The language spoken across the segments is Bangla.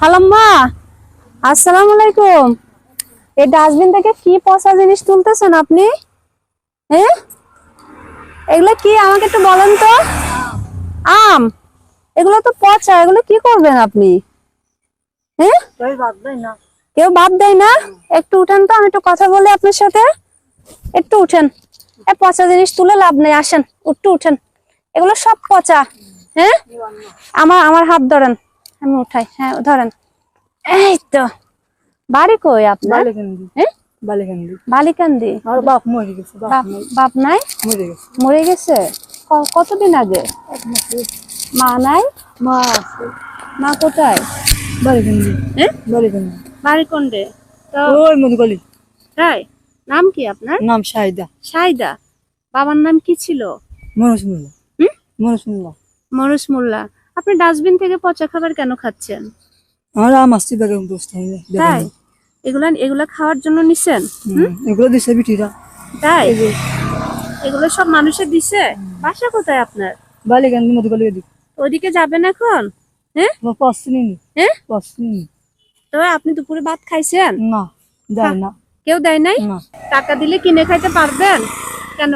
হালাম্মা আসসালামু আলাইকুম। এই ডাস্টবিন থেকে কি পচা জিনিস তুলতেছেন আপনি? হ্যাঁ এগুলো কি আমাকে একটু বলেন তো। আম এগুলো তো পচা এগুলো কি করবেন আপনি? হ্যাঁ কেউ বাদ দেয় না। একটু উঠেন তো আমি একটু কথা বলি আপনার সাথে। একটু উঠেন। এ পচা জিনিস তুলে লাভ নেই আসেন একটু উঠেন। এগুলো সব পচা হ্যাঁ আমার আমার হাত ধরেন। আমি উঠাই। হ্যাঁ ধরেন। এই তো। বাড়ি কই আপনার? বালিকান্দি। বালিকান্দি। বাপ মরে গেছে বাপ বাপ বাপ নাই? মরে গেছে। মরে গেছে? কতদিন আগে? মা নাই? মা আছে। মা কোথায়? বালিকান্দি। হ্যাঁ বালিকান্দি। বাড়ি কোনডে? তো ওই মধুকলি তাই? নাম কি আপনার? নাম শাহিদা সাইদা বাবার নাম কি ছিল? মনোজ মোল্লা। হুম? মনোজ মোল্লা। মরুস মোল্লা। আপনি ডাস্টবিন থেকে পচা খাবার কেন খাচ্ছেন? আমার আম আসছি দোস্ত তাই? এগুলা এগুলা খাওয়ার জন্য নিছেন এগুলো দিছে বিটিরা। তাই? এগুলো সব মানুষের দিছে? বাসা কোথায় আপনার? বালিকান্দি মধুকলি দিক। ওদিকে যাবেন এখন? হ্যাঁ? চিনি হ্যাঁ? পাঁচ চিনি তো আপনি দুপুরে ভাত খাইছেন? না দেয় না। কেউ দেয় নাই? টাকা দিলে কিনে খাইতে পারবেন? কেন?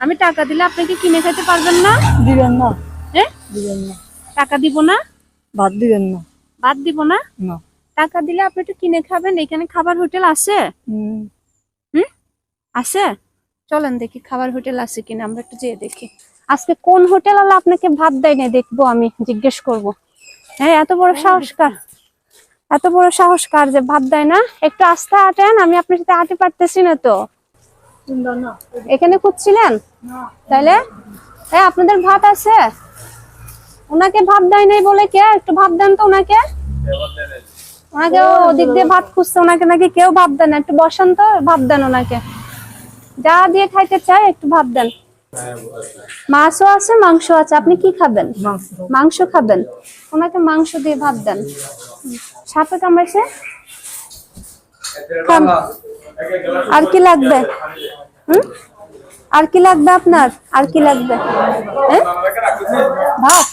আমি টাকা দিলে আপনাকে কিনে খাইতে পারবেন না? দিবেন না। দিবেন না। টাকা দিব না? ভাত দিবেন না। ভাত দিব না? না। টাকা দিলে আপনি একটু কিনে খাবেন এখানে খাবার হোটেল আছে? হুম। আছে? চলেন দেখি খাবার হোটেল আছে কিনা আমরা একটু যেয়ে দেখি। আজকে কোন হোটেল আলা আপনাকে ভাত দেয় না দেখব আমি জিজ্ঞেস করব। হ্যাঁ এত বড় সাহসকার এত বড় সাহসকার যে ভাত দেয় না? একটু আস্তে আটেন আমি আপনার সাথে আটে পারতেছি না তো। এখানে খুঁজছিলেন? তাহলে হ্যাঁ আপনাদের ভাত আছে? ওনাকে ভাত দেয় নাই বলে কে? একটু ভাত দেন তো ওনাকে। ওনাকে ওদিক দিয়ে ভাত খুঁজছে, ওনাকে নাকি কেউ ভাত দেন। একটু বসান তো, ভাত দেন ওনাকে। যা দিয়ে খাইতে চাই একটু ভাত দেন। মাছও আছে মাংস আছে। আপনি কি খাবেন? মাংস খাবেন। ওনাকে মাংস দিয়ে ভাত দেন। সাপে কামড়াইছে আর কি লাগবে? আর কি লাগবে আপনার? আর কি লাগবে? হ্যাঁ? ভাত?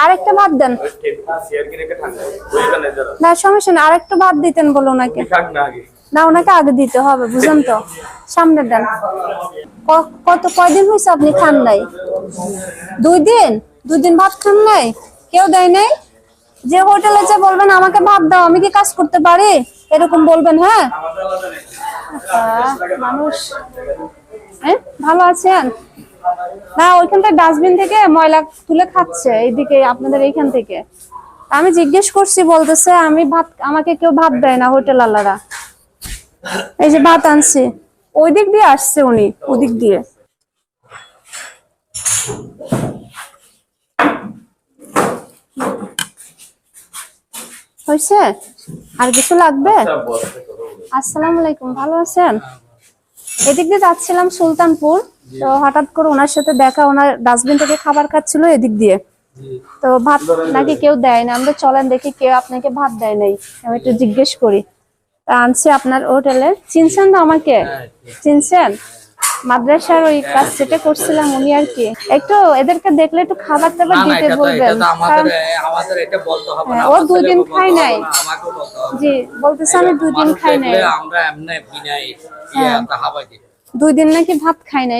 আরেকটা ভাত দেন। না সমস্যা না আরেকটু ভাত দিতেন বলো ওনাকে। না ওনাকে আগে দিতে হবে বুঝেন তো। সামনে দেন। কত কয়দিন হয়েছে আপনি খান নাই? দুই দিন? দুই দিন ভাত খান নাই? কেউ দেয় নাই? যে হোটেলে যে বলবেন আমাকে ভাত দাও আমি কি কাজ করতে পারি? এরকম বলবেন হ্যাঁ? আহ, মানুষ। হ্যাঁ ভালো আছেন? না ওইখানটা ডাস্টবিন থেকে ময়লা তুলে খাচ্ছে এইদিকে আপনাদের এইখান থেকে। আমি জিজ্ঞেস করছি বলতেছে আমি ভাত আমাকে কেউ ভাত দেয় না হোটেল আলারা এই যে ভাত আনছি। ওই দিক দিয়ে আসছে উনি ওদিক দিয়ে। হয়েছে? আর কিছু লাগবে? আসসালামু আলাইকুম ভালো আছেন? এদিক দিয়ে যাচ্ছিলাম সুলতানপুর। তো হঠাৎ করে ওনার সাথে দেখা ওনার ডাস্টবিন থেকে খাবার খাচ্ছিল এদিক দিয়ে। তো ভাত নাকি কেউ দেয় না। আমরা চলেন দেখি কেউ আপনাকে ভাত দেয় নাই। আমি একটু জিজ্ঞেস করি। তা আনছি আপনার হোটেলে। চিনছেন তো আমাকে? চিনছেন? মাদ্রাসার ওই কাজ যেটা করছিলাম উনি আর কি। একটু এদেরকে দেখলে একটু খাবার না না দিতে বলবেন। হ্যাঁ, না। ও দুই দিন বলতে নাই। না, জি বলতেছে আমি দুই দিন খাই নাই। ইয়ে দুই। দিন নাকি ভাত খাই নাই।